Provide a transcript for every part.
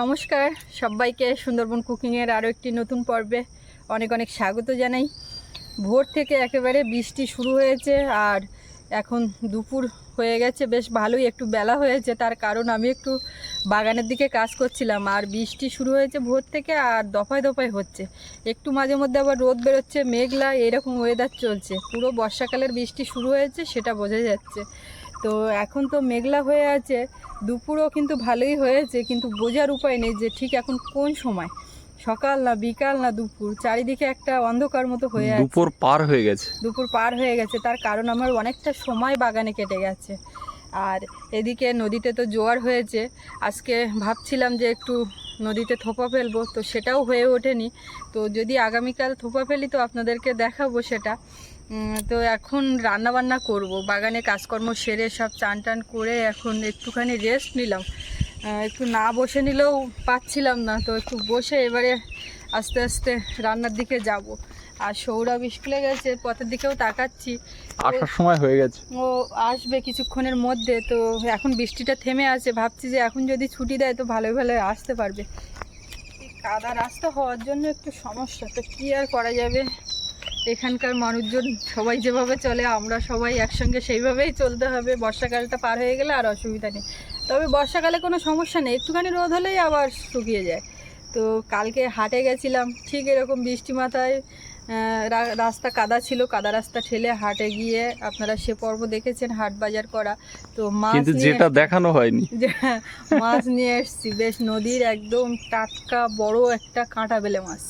নমস্কার, সবাইকে সুন্দরবন কুকিংয়ের আরও একটি নতুন পর্বে অনেক অনেক স্বাগত জানাই। ভোর থেকে একেবারে বৃষ্টি শুরু হয়েছে আর এখন দুপুর হয়ে গেছে, বেশ ভালোই একটু বেলা হয়েছে, তার কারণ আমি একটু বাগানের দিকে কাজ করছিলাম আর বৃষ্টি শুরু হয়েছে ভোর থেকে আর দফায় দফায় হচ্ছে। একটু মাঝে মধ্যে আবার রোদ বেরোচ্ছে, মেঘলা, এরকম ওয়েদার চলছে। পুরো বর্ষাকালের বৃষ্টি শুরু হয়েছে, সেটা বোঝা যাচ্ছে। তো এখন তো মেঘলা হয়ে আছে দুপুরও কিন্তু ভালোই হয়েছে কিন্তু বোঝার উপায় নেই যে ঠিক এখন কোন সময়। সকাল না বিকাল না দুপুর চারিদিকে একটা অন্ধকার মতো হয়ে আছে। দুপুর পার হয়ে গেছে। দুপুর পার হয়ে গেছে তার কারণ আমার অনেকটা সময় বাগানে কেটে গেছে। আর এদিকে নদীতে তো জোয়ার হয়েছে আজকে ভাবছিলাম যে একটু নদীতে থোপা ফেলব তো সেটাও হয়ে ওঠেনি। তো যদি আগামীকাল থোপা ফেলি তো আপনাদেরকে দেখাবো সেটা। তো এখন রান্না বান্না করব। বাগানে কাজকর্ম সেরে সব চান টান করে এখন একটুখানি রেস্ট নিলাম। একটু না বসে নিলেও পাচ্ছিলাম না তো একটু বসে এবারে আস্তে আস্তে রান্নার দিকে যাব। আর সৌরভ স্কুলে গেছে পথের দিকেও তাকাচ্ছি। আসার সময় হয়ে গেছে। ও আসবে কিছুক্ষণের মধ্যে তো এখন বৃষ্টিটা থেমে আছে। ভাবছি যে এখন যদি ছুটি দেয় তো ভালোই ভালো আসতে পারবে। কাদা রাস্তা হওয়ার জন্য একটু সমস্যা তো কী আর করা যাবে? এখানকার মানুষজন সবাই যেভাবে চলে আমরা সবাই একসঙ্গে সেইভাবেই চলতে হবে। বর্ষাকালটা পার হয়ে গেলে আর অসুবিধা নেই। তবে বর্ষাকালে কোনো সমস্যা নেই একটুখানি রোদ হলেই আবার শুকিয়ে যায়। তো কালকে হাটে গেছিলাম ঠিক এরকম বৃষ্টি মাথায় রাস্তা কাদা ছিল কাদা রাস্তা ঠেলে হাটে গিয়ে আপনারা সে পর্ব দেখেছেন হাট বাজার করা। তো মাছ কিন্তু যেটা দেখানো হয়নি। যে মাছ নিয়ে এসছি। বেশ নদীর একদম টাটকা বড় একটা কাঁটা বেলে মাছ।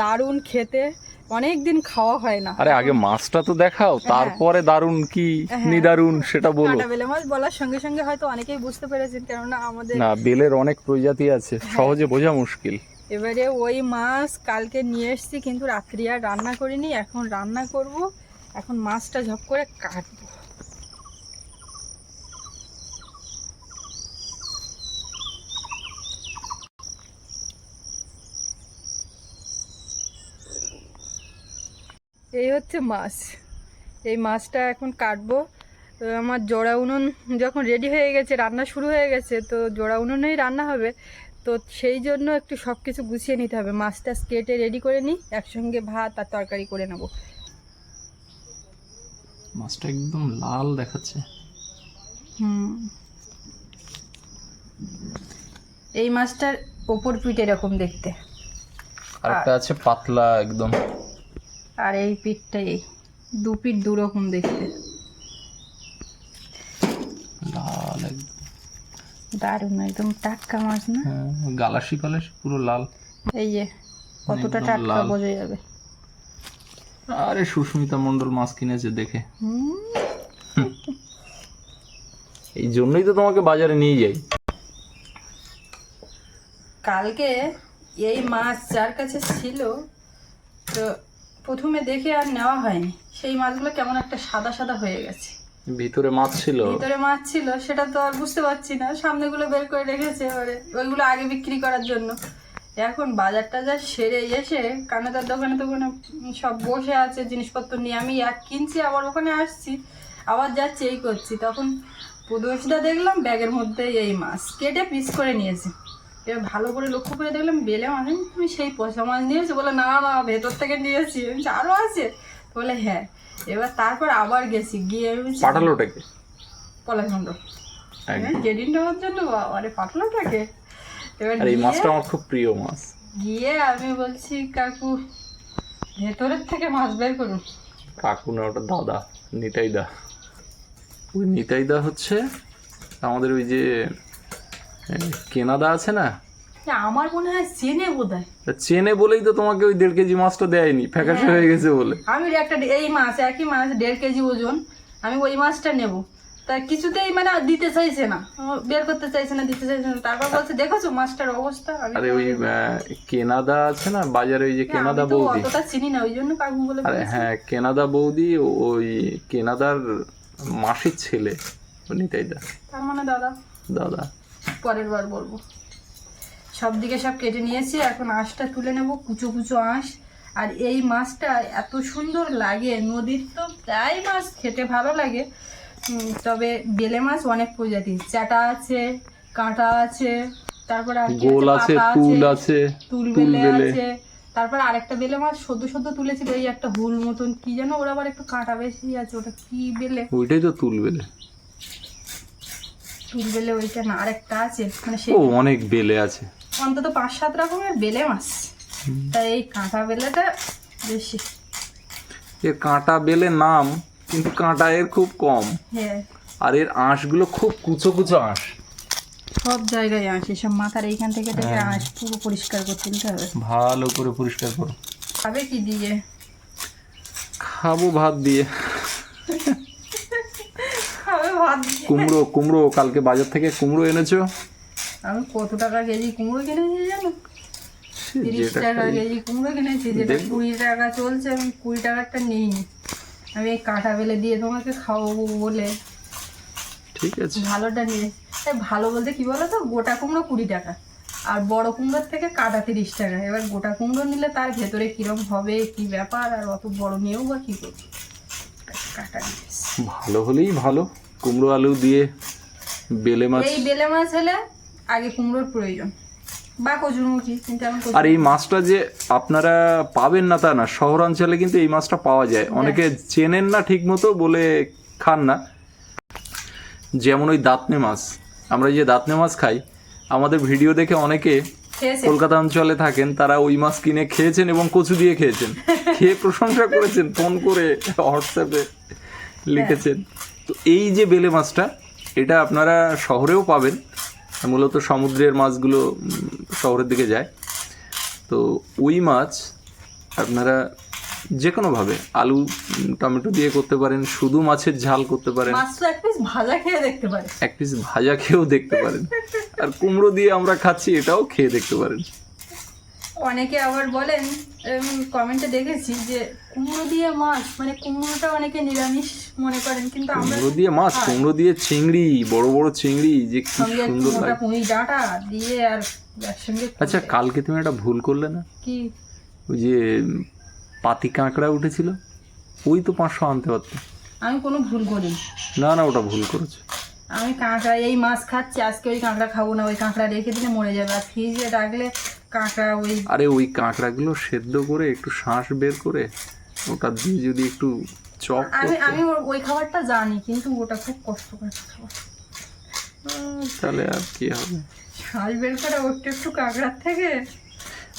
দারুণ খেতে। অনেক দিন খাওয়া হয় না। আরে আগে মাছটা তো দেখাও তারপরে দারুণ কি হ্যাঁ। নিদারুন সেটা বলো। বেলে মাছ বলার সঙ্গে সঙ্গে হয়তো অনেকেই বুঝতে পেরেছেন কেননা আমাদের না বেলের অনেক প্রজাতি আছে হ্যাঁ। সহজে বোঝা মুশকিল। এবারে ওই মাছ কালকে নিয়ে এসেছি কিন্তু রাত্রি আর রান্না করিনি এখন রান্না করব এখন মাছটা ঝপ করে কাটবো। এই হচ্ছে মাছ। এই মাছটা এখন কাটবো। আমার জোড়া উনুন যখন রেডি হয়ে গেছে রান্না শুরু হয়ে গেছে তো জোড়া উনুনেই রান্না হবে। তো সেই জন্য একটু সব কিছু গুছিয়ে নিতে হবে। মাছটা কেটে রেডি করে নিই একসঙ্গে ভাত আর তরকারি করে নেব। মাছটা একদম লাল দেখাচ্ছে। হুম। এই মাছটার ওপর পিঠ এরকম দেখতে। আর একটা আছে পাতলা একদম। আর এই পিঠটা এই দু পিঠ দু রকম দেখতে। লাল একদম দারুণ একদম টাটকা মাছ না? হ্যাঁ, গালাসি পালাসি পুরো লাল। এই যে কতটা টাটকা বোঝা যাবে। আরে সুস্মিতা মন্ডল মাছ কিনেছে দেখে। এই জন্যই তো তোমাকে বাজারে নিয়ে যাই। কালকে এই মাছ যার কাছে ছিল তো প্রথমে দেখে আর নেওয়া হয়নি। সেই মাছগুলো কেমন একটা সাদা সাদা হয়ে গেছে। ভিতরে মাছ ছিল? ভিতরে মাছ ছিল সেটা তো আর বুঝতে পারছি না। সামনেগুলো বের করে রেখেছে এবারে। ওইগুলো আগে বিক্রি করার জন্য। এখন বাজার টাজার সেরে এসে কানাদার দোকানে তো দোকানে সব বসে আছে জিনিসপত্র নিয়ে। আমি এক কিনছি আবার ওখানে আসছি আবার যাচ্ছি এই করছি। তখন প্রদোষটা দেখলাম ব্যাগের মধ্যে এই মাছ। কেটে পিস করে নিয়েছে। এবার ভালো করে লক্ষ্য করে দেখলাম বেলে মানে তুমি সেই পয়সা মাছ নিয়েছো। বলে না না ভেতর থেকে নিয়েছি। আমি বলছি, আরও আছে? বলে হ্যাঁ। এবার তারপর আবার গেছি গিয়ে আমি পাঠালোটাকে পলাশমন্ড একদম। জেডিন নেওয়ার জন্য আরে পাতলাটাকে এবার এই মাছটা আমার খুব প্রিয় মাছ। গিয়ে আমি বলছি কাকু ভেতরের থেকে মাছ বের করুন। কাকু না ওটা দাদা নিতাইদা। ওই নিতাইদা হচ্ছে আমাদের ওই যে কেনাদা আছে না? আমার মনে হয় চেনে বোধ হয় তা চেনে বলেই তো তোমাকে ওই দেড় কেজি মাছটা দেয়নি ফ্যাকাশে হয়ে। গেছে বলে। আমি একটা এই মাছ একই মাছ দেড় কেজি ওজন আমি ওই মাছটা নেব। তা কিছুতেই মানে দিতে চাইছে না। বের করতে চাইছে না দিতে চাইছে না। তারপর বলছে দেখেছ মাছটার অবস্থা? আরে ওই কেনাদা আছে না? বাজারে ওই যে কেনাদা বৌদি। অতটা চিনি না ওই জন্য কাকু বলে আরে হ্যাঁ কেনাদা বৌদি ওই কেনাদার মাসির ছেলে ও নিতাইদা তার মানে দাদা। দাদা। পরের বার বলব। সব দিকে সব কেটে নিয়েছি এখন আঁশটা তুলে নেব কুচো কুচো আঁশ। আর এই মাছটা এত সুন্দর লাগে নদীর তো প্রায় মাছ খেতে ভালো লাগে। তবে বেলে মাছ অনেক প্রজাতির চাটা আছে কাঁটা আছে তারপর গোল আছে তুল আছে তুল বেলে। আছে। তারপর আরেকটা বেলে মাছ সদ্য সদ্য তুলেছিল এই একটা হুল মতন কি যেন ওরা আবার একটু কাঁটা বেশি আছে ওটা কি বেলে? ওইটাই তো তুল বেলে। তুল বেলে ওইটা না আরেকটা আছে মানে সে ও অনেক বেলে আছে। অন্তত পাঁচ সাত রকমের বেলে মাছ। তাই এই কাঁটা বেলেটা বেশি। এর কাঁটা বেলে নাম কিন্তু কাঁটা এর খুব কম। হ্যাঁ। আর এর আঁশগুলো খুব কুচো কুচো আঁশ। সব জায়গায় আসে সব মাথার এইখান থেকে থেকে হ্যাঁ। আঁশ পুরো পরিষ্কার করতে দিতে হবে। ভালো করে পরিষ্কার করো। খাবে কি দিয়ে? খাব ভাত দিয়ে। কুমড়ো কুমড়ো কালকে বাজার থেকে কুমড়ো এনেছো? আমি কত টাকা কেজি কুমড়ো কিনেছি জানো? তিরিশ টাকা কেজি কুমড়ো কিনেছি যেটা। কুড়ি টাকা চলছে আমি কুড়ি টাকারটা নিইনি। আমি এই কাঁটা বেলে দিয়ে তোমাকে খাওয়াবো বলে। ঠিক আছে। ভালোটা নিয়ে। তাই ভালো বলতে কি বলো তো গোটা কুমড়ো কুড়ি টাকা। আর বড় কুমড়োর থেকে কাটা তিরিশ টাকা। এবার গোটা কুমড়ো নিলে তার ভেতরে কিরম হবে কি ব্যাপার আর অত বড় নিয়েও বা কি করব? কাটা ভালো হলেই ভালো। কুমড়ো আলু দিয়ে বেলে মাছ। এই বেলে মাছ হলে আগে কুমড়োর প্রয়োজন। বা কচুরমুখী কিন্তু আর এই মাছটা যে আপনারা পাবেন না তা না শহরাঞ্চলে কিন্তু এই মাছটা পাওয়া যায়। অনেকে চেনেন না ঠিক মতো বলে খান না। যেমন ওই দাঁতনে মাছ। আমরা যে দাঁতনে মাছ খাই আমাদের ভিডিও দেখে অনেকে কলকাতা অঞ্চলে থাকেন তারা ওই মাছ কিনে খেয়েছেন এবং কচু দিয়ে খেয়েছেন। খেয়ে প্রশংসা করেছেন ফোন করে হোয়াটসঅ্যাপে লিখেছেন। তো এই যে বেলে মাছটা এটা আপনারা শহরেও পাবেন। মূলত সমুদ্রের মাছগুলো শহরের দিকে যায়। তো ওই মাছ আপনারা যে কোনোভাবে আলু টমেটো দিয়ে করতে পারেন শুধু মাছের ঝাল করতে পারেন। মাছ তো এক পিস ভাজা খেয়ে দেখতে পারে এক পিস ভাজা খেয়েও দেখতে পারেন। আর কুমড়ো দিয়ে আমরা খাচ্ছি এটাও খেয়ে দেখতে পারেন। অনেকে আবার বলেন কমেন্টে দেখেছি যে কুমড়ো দিয়ে মাছ মানে কুমড়োটা অনেকে নিরামিষ মনে করেন কিন্তু আমরা কুমড়ো দিয়ে মাছ কুমড়ো দিয়ে চিংড়ি বড় বড় চিংড়ি যে কি সুন্দর লাগে। পুঁই ডাঁটা দিয়ে আর একসঙ্গে আচ্ছা কালকে তুমি একটা ভুল করলে না? কি? ওই যে পাতি কাঁকড়া উঠেছিল ওই তো পাঁচশো আনতে পারতো। আমি কোনো ভুল করিনি। না না ওটা ভুল করেছে। আমি কাঁকড়া এই মাছ খাচ্ছি আজকে ওই কাঁকড়া খাব না ওই কাঁকড়া রেখে দিলে মরে যাবে। আর ফ্রিজে রাখলে কাঁকড়া ওই আরে ওই কাঁকড়াগুলো সেদ্ধ করে একটু শ্বাস বের করে ওটা দিয়ে যদি একটু চপ আমি আমি ওই খাবারটা জানি কিন্তু ওটা খুব কষ্টকর খাবার। তাহলে আর কি হবে? শাল বের করে ওটা একটু কাঁকড়ার থেকে।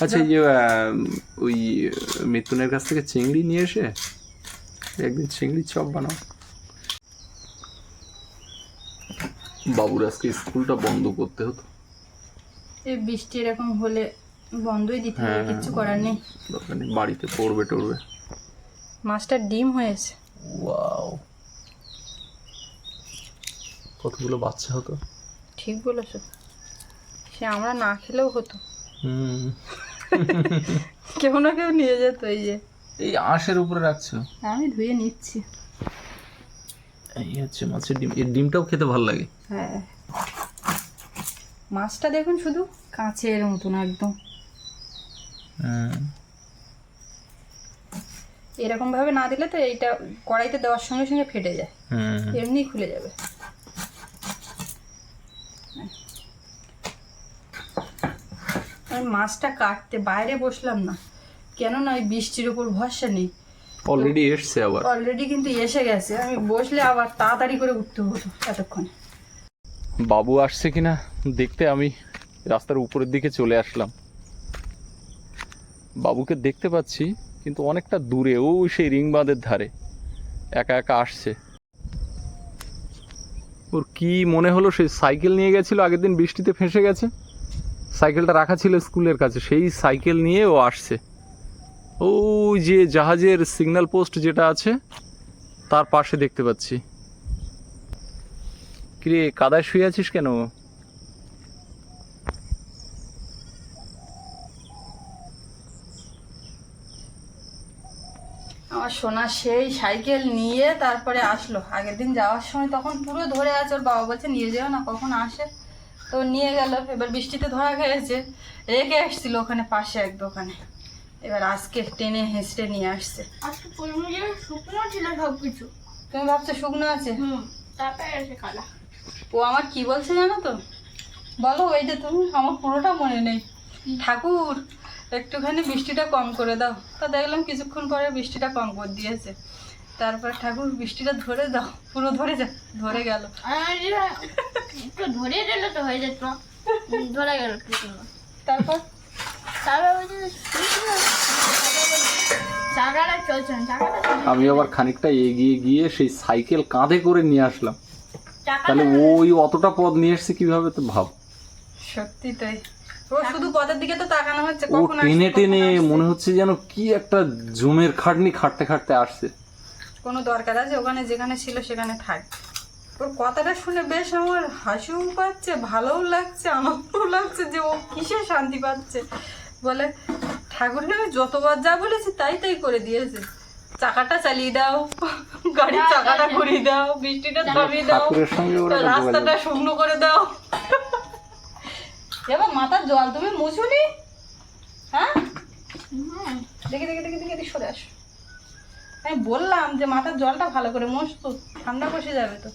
আচ্ছা এই যে ওই মিথুনের কাছ থেকে চিংড়ি নিয়ে এসে একদিন চিংড়ি চপ বানাও। বাবুর আজকে স্কুলটা বন্ধ করতে হতো। এই বৃষ্টি এরকম হলে বন্ধই দিতে হবে হ্যাঁ। কিচ্ছু করার নেই। দরকার নেই, বাড়িতে পড়বে টড়বে। মাছটা ডিম হয়েছে। ওয়াও। কতগুলো বাচ্চা হতো? ঠিক বলেছ। সে আমরা না খেলেও হতো। হুম। কেউ না কেউ নিয়ে যেত এই যে। এই আঁশের উপরে রাখছো? আমি ধুয়ে নিচ্ছি। এই হচ্ছে মাছের ডিম। এর ডিমটাও খেতে ভালো লাগে। হ্যাঁ। মাছটা দেখুন শুধু কাঁচের মতন একদম। হুম এরকম ভাবে না দিলে তো এইটা কড়াইতে দেওয়ার সঙ্গে সঙ্গে ফেটে যায়। এমনি খুলে যাবে। আমি মাছটা কাটতে বাইরে বসলাম না। কেননা ওই বৃষ্টির উপর ভরসা নেই। অলরেডি এসছে আবার। অলরেডি কিন্তু এসে গেছে। আমি বসলে আবার তাড়াতাড়ি করে উঠতে হতো এতক্ষণে। বাবু আসছে কিনা দেখতে আমি রাস্তার উপরের দিকে চলে আসলাম। বাবুকে দেখতে পাচ্ছি, কিন্তু অনেকটা দূরে, ও সেই রিং বাঁধের ধারে। একা একা আসছে। ওর কি মনে হলো সেই সাইকেল নিয়ে গেছিল, আগের দিন বৃষ্টিতে ফেঁসে গেছে? সাইকেলটা রাখা ছিল স্কুলের কাছে, সেই সাইকেল নিয়ে ও আসছে। ওই যে জাহাজের সিগন্যাল পোস্ট যেটা আছে, তার পাশে দেখতে পাচ্ছি। কিরে, কাদায় শুয়ে আছিস কেন আমার সোনা সেই সাইকেল নিয়ে তারপরে আসলো। আগের দিন যাওয়ার সময় তখন পুরো ধরে আছে ওর বাবা বলছে নিয়ে যেও না কখন আসে? তো নিয়ে গেল। এবার বৃষ্টিতে ধরা খেয়েছে। রেখে এসেছিল ওখানে পাশে এক দোকানে। এবার আজকে টেনে হেঁচড়ে নিয়ে আসছে। আজকে শুকনো ছিল সব কিছু তুমি ভাবছ শুকনো আছে? ও আমার কি বলছে জানো তো? বলো ওই যে তুমি আমার পুরোটা মনে নেই। ঠাকুর একটুখানি বৃষ্টিটা কম করে দাও। তা দেখলাম কিছুক্ষণ পরে বৃষ্টিটা কম করে দিয়েছে। তারপর ঠাকুর বৃষ্টিটা ধরে দাও পুরো ধরে যা ধরে গেল। একটু ধরিয়ে দিলে তো হয়ে যেত। ধরে গেল তারপর। আমি আবার খানিকটা এগিয়ে গিয়ে সেই সাইকেল কাঁধে করে নিয়ে আসলাম। তাহলে ওই অতটা পথ নিয়ে এসছে কীভাবে তো ভাব। সত্যি তাই। শুধু পথের দিকে তো তাকানো হচ্ছে ও কখন টেনে টেনে মনে হচ্ছে যেন কি একটা জমের খাটনি খাটতে খাটতে আসছে। কোনো দরকার আছে? ওখানে যেখানে ছিল সেখানে থাক। ওর কথাটা শুনে বেশ আমার হাসিও পাচ্ছে ভালোও লাগছে আনন্দও লাগছে যে ও কিসে শান্তি পাচ্ছে। বলে ঠাকুরকে আমি যতবার যা বলেছি তাই তাই করে দিয়েছে। চাকাটা চালিয়ে দাও গাড়ির চাকাটা ঘুরিয়ে দাও বৃষ্টিটা থামিয়ে দাও রাস্তাটা শুকনো করে দাও। এবার মাথার জল তুমি মুছুনি? হ্যাঁ? দেখে দেখে দেখে দেখে সরে আসো। আমি বললাম যে মাথার জলটা ভালো করে মোষ ঠান্ডা বসে যাবে তো।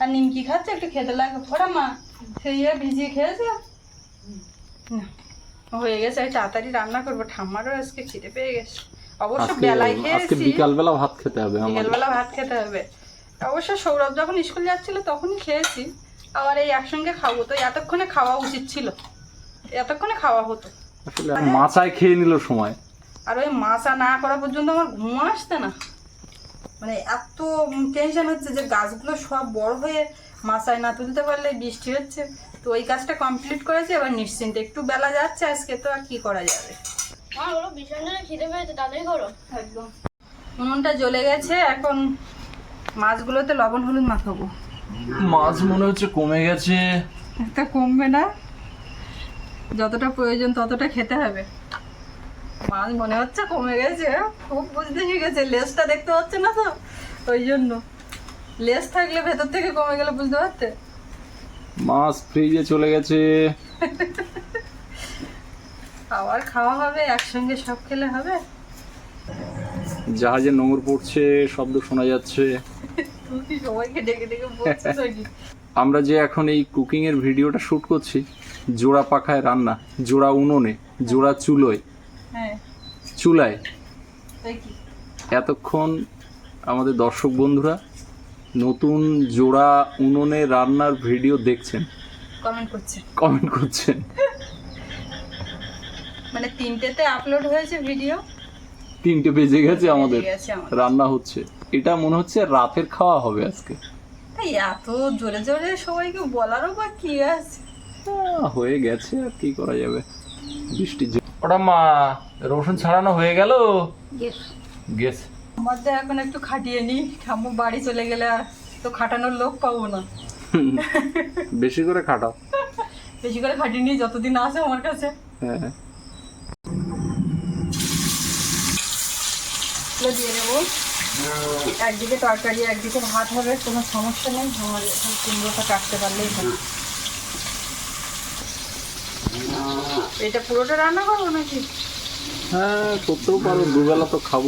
আর নিমকি খাচ্ছে একটু খেতে লাগে ওরা মা সেই ইয়ে ভিজিয়ে খেয়েছে? না, হয়ে গেছে আমি তাড়াতাড়ি রান্না করব। ঠাম্মারও আজকে খিদে পেয়ে গেছে। অবশ্য বেলায় খেয়েছি। বিকালবেলা ভাত খেতে হবে আমার। বিকেলবেলা ভাত খেতে হবে। অবশ্য সৌরভ যখন স্কুল যাচ্ছিল তখনই খেয়েছি। আবার এই একসঙ্গে খাব তো এতক্ষণে খাওয়া উচিত ছিল। এতক্ষণে খাওয়া হতো। আসলে মাচায় খেয়ে নিল সময়। আর ওই মাছা না করা পর্যন্ত আমার ঘুম আসতে না। মানে এত টেনশন হচ্ছে যে গাছগুলো সব বড় হয়ে মাথায় না তুলতে পারলে বৃষ্টি হচ্ছে। তো ওই কাজটা কমপ্লিট করেছে এবার নিশ্চিন্তে একটু বেলা যাচ্ছে আজকে তো আর কি করা যাবে। একদম। উনুনটা জ্বলে গেছে এখন মাছগুলোতে লবণ হলুদ মাখাবো। মাছ মনে হচ্ছে কমে গেছে। একটা কমবে না। যতটা প্রয়োজন ততটা খেতে হবে। মাছ মনে হচ্ছে কমে গেছে খুব বুঝতে শিখেছে লেজটা দেখতে পাচ্ছে না তো? ওই জন্য। লেজ থাকলে ভেতর থেকে কমে গেলে বুঝতে পারতে? মাছ ফ্রিজে চলে গেছে। আবার খাওয়া হবে একসঙ্গে সব খেলে হবে। জাহাজে নোংর পড়ছে শব্দ শোনা যাচ্ছে। তুই সবাইকে ডেকে ডেকে আমরা যে এখন এই কুকিং এর ভিডিওটা শুট করছি জোড়া পাখায় রান্না জোড়া উনুনে জোড়া চুলোয়। হ্যাঁ। চুলায়। এতক্ষণ আমাদের দর্শক বন্ধুরা নতুন জোড়া উনুনে রান্নার ভিডিও দেখছেন। কমেন্ট করছে কমেন্ট করছেন। মানে তিনটেতে আপলোড হয়েছে ভিডিও? তিনটে বেজে গেছে আমাদের। রান্না হচ্ছে। এটা মনে হচ্ছে রাতের খাওয়া হবে আজকে। এত জোরে জোরে সবাইকে বলারও বা কি আছে? হয়ে গেছে আর কি করা যাবে। বৃষ্টির জন্য ওটা মা রসুন ছাড়ানো হয়ে গেল? গেছে আমাদের এখন একটু খাটিয়ে নি ঠাম্মু বাড়ি চলে গেলে আর তো খাটানোর লোক পাবো না। বেশি করে খাটাও। বেশি করে খাটিয়ে নি যতদিন আছে আমার কাছে। হ্যাঁ দিয়ে দেবো। একদিকে তরকারি একদিকে ভাত হবে কোনো সমস্যা নেই। আমার এখন কুমড়োটা কাটতে পারলেই হবে। এটা পুরোটা রান্না করব নাকি? হ্যাঁ করতেও পারো দুবেলা তো খাব।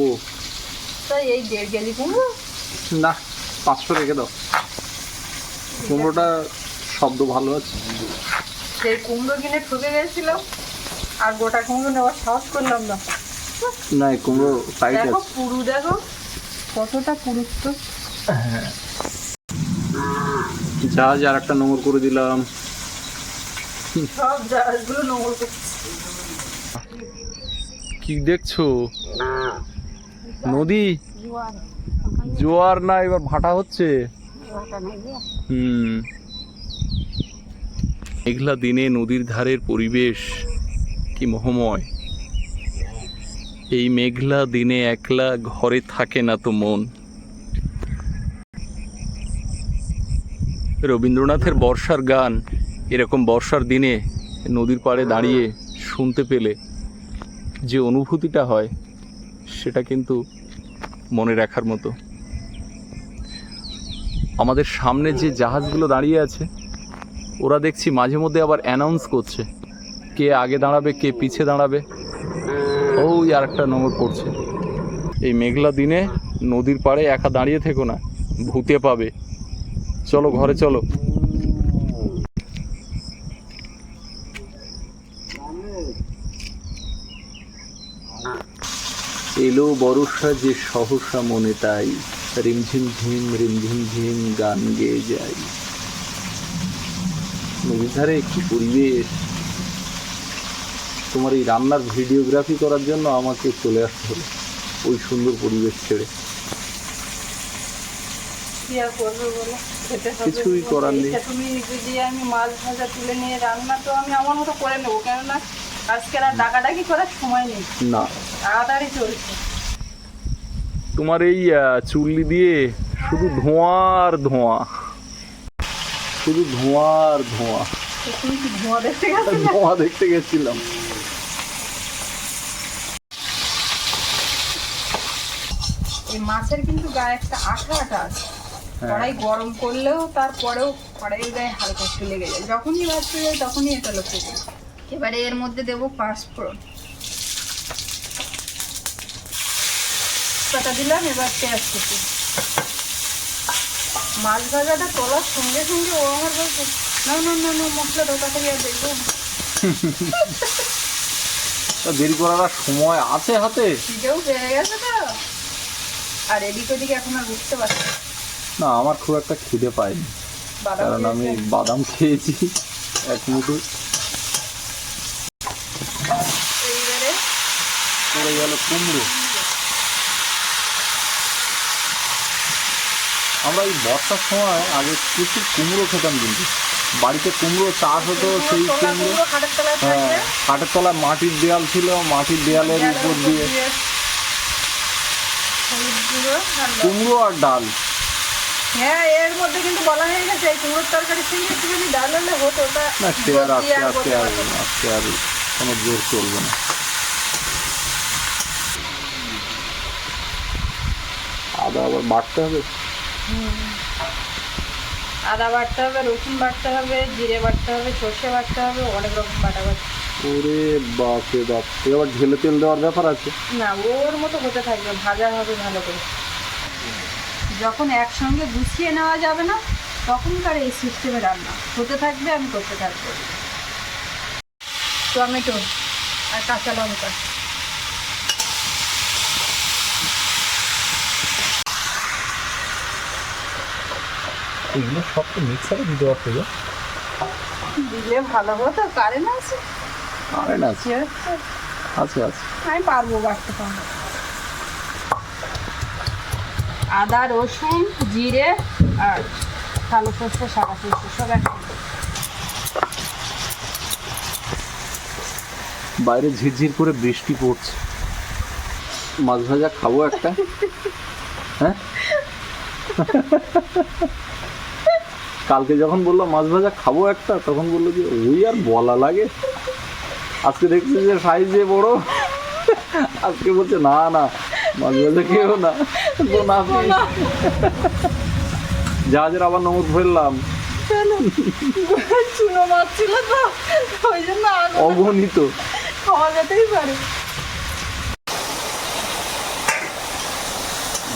তাই এই দেড় কেজি কুমড়ো? না পাঁচশো রেখে দাও। কুমড়োটা শব্দ ভালো আছে। সেই কুমড়ো কিনে ঠকে গেছিলাম আর গোটা কুমড়ো নেওয়ার সাহস করলাম না। না কুমড়ো টাইট দেখো পুরু দেখো কতটা পুরুত্ব। জাহাজ আর একটা নোংর করে দিলাম। কি দেখছ? নদী? জোয়ার না, এবার ভাটা হচ্ছে? হুম। মেঘলা দিনে নদীর ধারের পরিবেশ কি মোহময়। এই মেঘলা দিনে একলা ঘরে থাকে না তো মন। রবীন্দ্রনাথের বর্ষার গান এরকম বর্ষার দিনে নদীর পাড়ে দাঁড়িয়ে শুনতে পেলে যে অনুভূতিটা হয়, সেটা কিন্তু মনে রাখার মতো। আমাদের সামনে যে জাহাজগুলো দাঁড়িয়ে আছে, ওরা দেখছি মাঝে মধ্যে আবার অ্যানাউন্স করছে, কে আগে দাঁড়াবে, কে পিছে দাঁড়াবে। ওই আর একটা নম্বর পড়ছে। এই মেঘলা দিনে নদীর পাড়ে একা দাঁড়িয়ে থেকো না, ভূতে পাবে। চলো, ঘরে চলো। এলো বরষা যে সহসা মনে তাই রিমঝিম ঝিম রিমঝিম ঝিম গান গেয়ে যাই। নদীর ধারে কি পরিবেশ? তোমার এই রান্নার ভিডিওগ্রাফি করার জন্য আমাকে চলে আসতে হলো ওই সুন্দর পরিবেশ ছেড়ে। হবে কিছুই করার নেই। তুমি যদি আমি মাছ ভাজা তুলে নিয়ে রান্না তো আমি আমার মতো করে নেব কেননা আজকে আর ডাকাডাকি করার সময় নেই। না। তাড়াতাড়ি চলছে। তোমার এই চুল্লি দিয়ে শুধু ধোঁয়ার ধোঁয়া। শুধু ধোঁয়ার ধোঁয়া। ধোঁয়া দেখতে গেছো ধোঁয়া দেখতে গেছিলাম। এই মাছের কিন্তু গায়ে একটা আঠা আঠা আছে। হ্যাঁ। কড়াই গরম করলেও তারপরেও কড়াইয়ের গায়ে হালকা একটু লেগে যায়। যখনই ভাজতে যায় তখনই এটা লক্ষ্য করি। এবারে এর মধ্যে দেবো পাঁচফোড়ন পাতা দিলাম এবার পেঁয়াজ কুচি। মাছ ভাজাটা তোলার সঙ্গে সঙ্গে ও আমার বলছে না না না না মশলা দাও তাড়াতাড়ি আর দেখব। দেরি করার সময় আছে হাতে? খিদেও বেড়ে গেছে তো। আর এদিক ওদিক এখন আর বুঝতে পারছি না। আমার খুব একটা খিদে পায়নি। বাদাম কারণ আমি বাদাম খেয়েছি এক মুঠো। এইবারে পড়ে গেল কুমড়ো। আমরা এই বর্ষার সময় আগে প্রচুর কুমড়ো খেতাম কিন্তু। বাড়িতে কুমড়ো চাষ হতো সেই কুমড়ো হ্যাঁ কাঠের তলায় মাটির দেয়াল ছিল মাটির দেয়ালের উপর দিয়ে। কুমড়ো আর ডাল। হ্যাঁ এর মধ্যে কিন্তু বলা হয়ে গেছে এই কুমড়োর তরকারি সঙ্গে একটুখানি ডাল হলে হতো ওটা না সে আর আস্তে আস্তে না। আস্তে আর কোনো জোর চলবে না। আদা আবার বাড়তে হবে? আদা বাটতে হবে রসুন বাটতে হবে জিরে বাটতে হবে সর্ষে বাটতে হবে অনেক রকম বাটা বাটতে ওরে বাপরে বাপ এবার ঢেলে তেল দেওয়ার ব্যাপার আছে? না ওর মতো হতে থাকবে ভাজা হবে ভালো করে। যখন একসঙ্গে গুছিয়ে নেওয়া যাবে না তখনকার এই সিস্টেমে রান্না। হতে থাকবে আমি করতে থাকব। টমেটো আর কাঁচা লঙ্কা। এগুলো সব তো মিক্সারে দিতে পারতো গো। দিলে ভালো হতো কারেন্ট আছে? আরে না আছে আছে আছে। আমি পারব বাড়তে পারব। আদা রসুন জিরে আর কালো সর্ষে সাদা সর্ষে সব একসাথে বাইরে ঝিরঝির করে বৃষ্টি পড়ছে। মাছ ভাজা খাব একটা। হ্যাঁ? কালকে যখন বলল মাছ ভাজা খাব একটা তখন বলল যে ওই আর বলা লাগে। আজকে দেখছি যে সাইজ সাইজে বড়। আজকে বলছে না না মাছ ভাজা খেয়েও না। তো না জাহাজের আবার নমদ ফেললাম। চুনো মাছ ছিল তো ওই জন্য অগণিত। খাওয়া যেতেই পারে।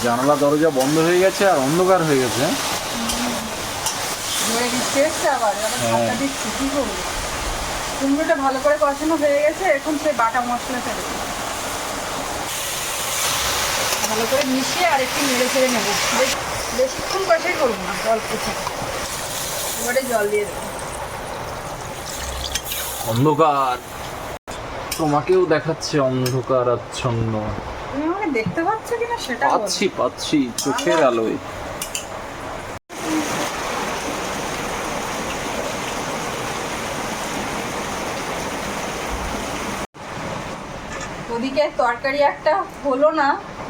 জানালা দরজা বন্ধ হয়ে গেছে আর অন্ধকার হয়ে গেছে। আবার আবার হ্যাঁ। দিচ্ছে কি করব? কুমড়োটা ভালো করে কষানো হয়ে গেছে এখন সেই বাটা মশলাটা দেবো ভালো করে মিশিয়ে আর একটু নেড়ে ছেড়ে নেব। বেশিক্ষণ কষাই করব না অল্প এবারে জল দিয়ে দেবো। অন্ধকার। তোমাকেও দেখাচ্ছে অন্ধকার আচ্ছন্ন তুমি আমাকে দেখতে পাচ্ছ কিনা সেটা পাচ্ছি পাচ্ছি চোখের আলোয়। ওদিকে তরকারি একটা হলো না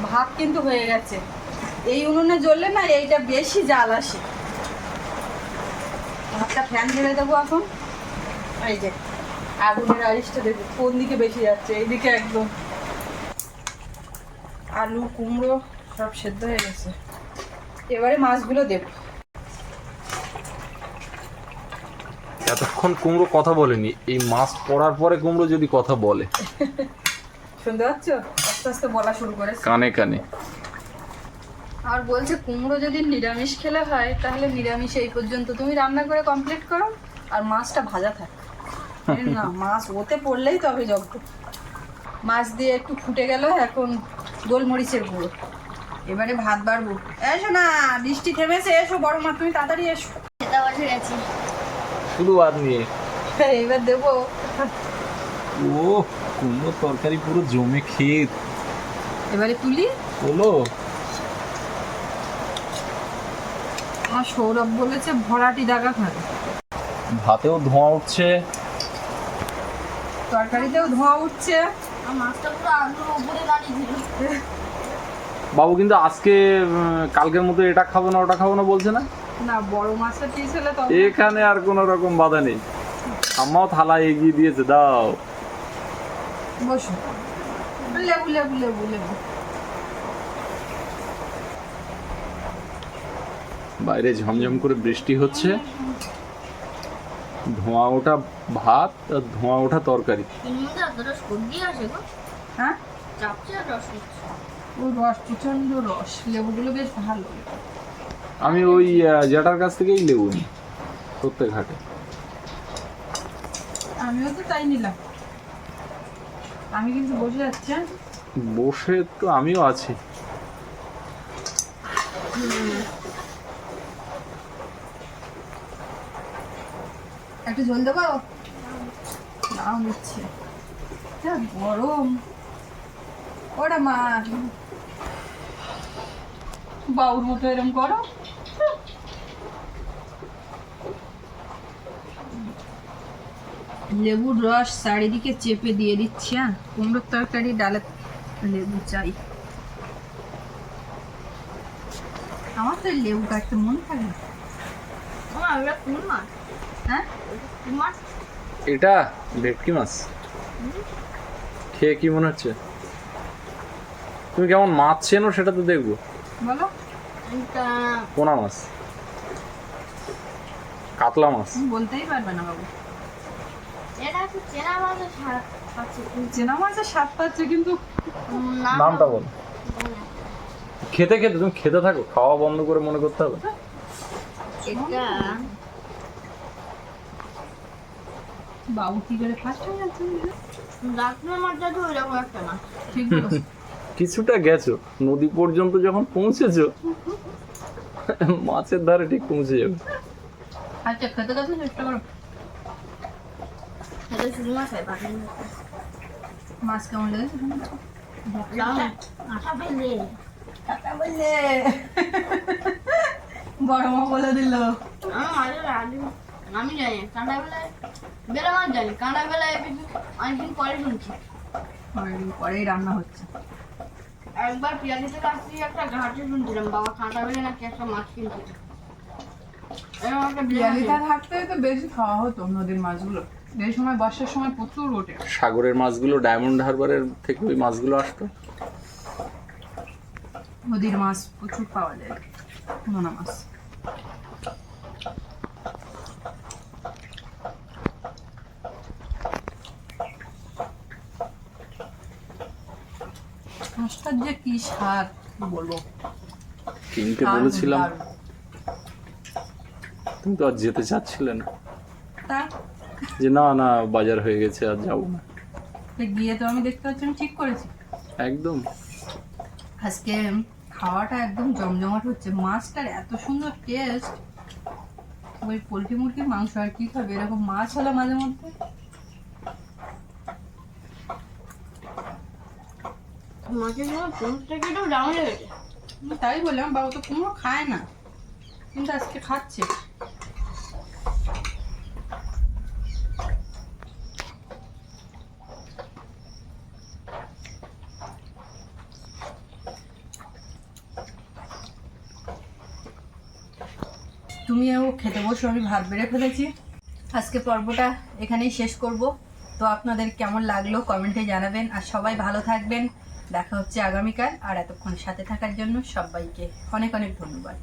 ভাত কিন্তু হয়ে গেছে। এই উনুনে জ্বললে না এইটা বেশি জাল আসে। ভাতটা ফ্যান ঝেড়ে দেবো এখন। এই যে আগুনের আরিসটা দেখো কোন দিকে বেশি যাচ্ছে এইদিকে একদম। আলু কুমড়ো সব সেদ্ধ হয়ে গেছে। এবারে মাছগুলো দেবো। এতক্ষণ কুমড়ো কথা বলেনি এই মাছ পড়ার পরে কুমড়ো যদি কথা বলে। শুনতে পাচ্ছ? আস্তে আস্তে বলা শুরু করেছে। কানে কানে। আর বলছে কুমড়ো যদি নিরামিষ খেলে হয় তাহলে নিরামিষ এই পর্যন্ত। তুমি রান্না করে কমপ্লিট করো আর মাছটা ভাজা থাক। না মাছ ওতে পড়লেই তবে জব্দ মাছ দিয়ে একটু ফুটে গেল এখন গোলমরিচের গুঁড়ো। এবারে ভাত বাড়বো। এসো না বৃষ্টি থেমেছে এসো বড় মা তুমি তাড়াতাড়ি এসো। খেতে বসে গেছি। শুধু ভাত নিয়ে। এবার দেবো। ও কুমড়ো তরকারি পুরো জমে ক্ষেত এবারে তুলি? হলো আমার সৌরভ বলেছে ভরাটি দাগা খাবে। ভাতেও ধোঁয়া উঠছে। তরকারিতেও ধোঁয়া উঠছে। বাবু কিন্তু আজকে কালকের মতো এটা খাব না ওটা খাব না বলছে না? না বড় মাছটা পিস হলে এখানে আর কোনো রকম বাধা নেই। আমাও থালা এগিয়ে দিয়েছে দাও। বসো। লেবু লেবু লেবু লেবু। বাইরে ঝমঝম করে বৃষ্টি হচ্ছে। ধোঁয়া ওঠা ভাত আর ধোঁয়া ওঠা তরকারি। হ্যাঁ। ওই রস প্রচণ্ড রস লেবুগুলো বেশ ভালো। আমি ওই আহ, জ্যাঠার কাছ থেকেই লেবু নিই প্রত্যেক হাটে আমিও তো তাই নিলাম। আমি কিন্তু বসে যাচ্ছি হ্যাঁ? বসে তো আমিও আছি। একটু জল দেবো? নাও নিচ্ছে। যা গরম। ওরা মা। বাউর মতো এরম গরম লেবুর রস চারিদিকে চেপে দিয়ে দিচ্ছি হ্যাঁ? কুমড়োর তরকারি ডালে লেবু চাই। আমার তো লেবু কাটতে মন থাকে হ্যাঁ? এটা ভেটকি মাছ। খেয়ে কি মনে হচ্ছে? তুমি কেমন মাছ চেনো সেটা তো দেখব। বলো। পোনা মাছ। কাতলা মাছ। বলতেই পারবে না বাবু। চেনা মাছের স্বাদ পাচ্ছে কিন্তু নামটা বল। খেতে খেতে তুমি খেতে থাকো খাওয়া বন্ধ করে মনে করতে হবে। বাবু কি করে ফার্স্ট হয়ে যাচ্ছে? ডাক্তার মাছটা তো ওইরকম একটা না। ঠিক কিছুটা গেছো নদী পর্যন্ত যখন পৌঁছেছো মাছের ধারে ঠিক পৌঁছে যাবে। আচ্ছা খেতে খেতে চেষ্টা করো। এটা শুধু মাছ হয় বাকি মাছ কেমন লেগেছে শুনে দেখো। আশা পেলে কাকা বললে বড় মা বলে দিল। আমার মাঝে আলু আমি জানি কাঁটা বেলায় বেলা মাছ জানি কাঁটা বেলায় অনেকদিন পরে শুনছি অনেকদিন পরেই রান্না হচ্ছে। একবার পিয়ালিতে কাছে একটা ঘাটে শুনছিলাম বাবা কাঁটা বেলে নাকি একটা মাছ কিনছিল। পিয়ালিটা থাকতে তো বেশি খাওয়া হতো নদীর মাছগুলো। এই সময় বর্ষার সময় প্রচুর ওঠে। সাগরের মাছগুলো ডায়মন্ড হারবারের থেকে ওই মাছগুলো আসতো। নদীর মাছ প্রচুর পাওয়া যায়। নোনা মাছ। মাছটার যে কি স্বাদ বলব? কিনতে বলেছিলাম। তুমি তো আর যেতে চাচ্ছিলে না। তা যে না না বাজার হয়ে গেছে আর যাব না। তো গিয়ে তো আমি দেখতে পাচ্ছি আমি ঠিক করেছি। একদম। আজকে খাওয়াটা একদম জমজমাট হচ্ছে। মাছটার এত সুন্দর টেস্ট ওই পোলট্রি মুরগির মাংস আর কি খাবে? এরকম মাছ হলো মাঝে মধ্যে। হয়ে তাই বললাম বাবু তো কুমড়ো খায় না। কিন্তু আজকে খাচ্ছে। খেতে বসে আমি ভাত বেড়ে ফেলেছি। আজকে পর্বটা এখানেই শেষ করব। তো আপনাদের কেমন লাগল কমেন্টে জানাবেন। আর সবাই ভালো থাকবেন। দেখা হচ্ছে আগামীকাল। আর এতক্ষণ সাথে থাকার জন্য সবাইকে অনেক অনেক ধন্যবাদ।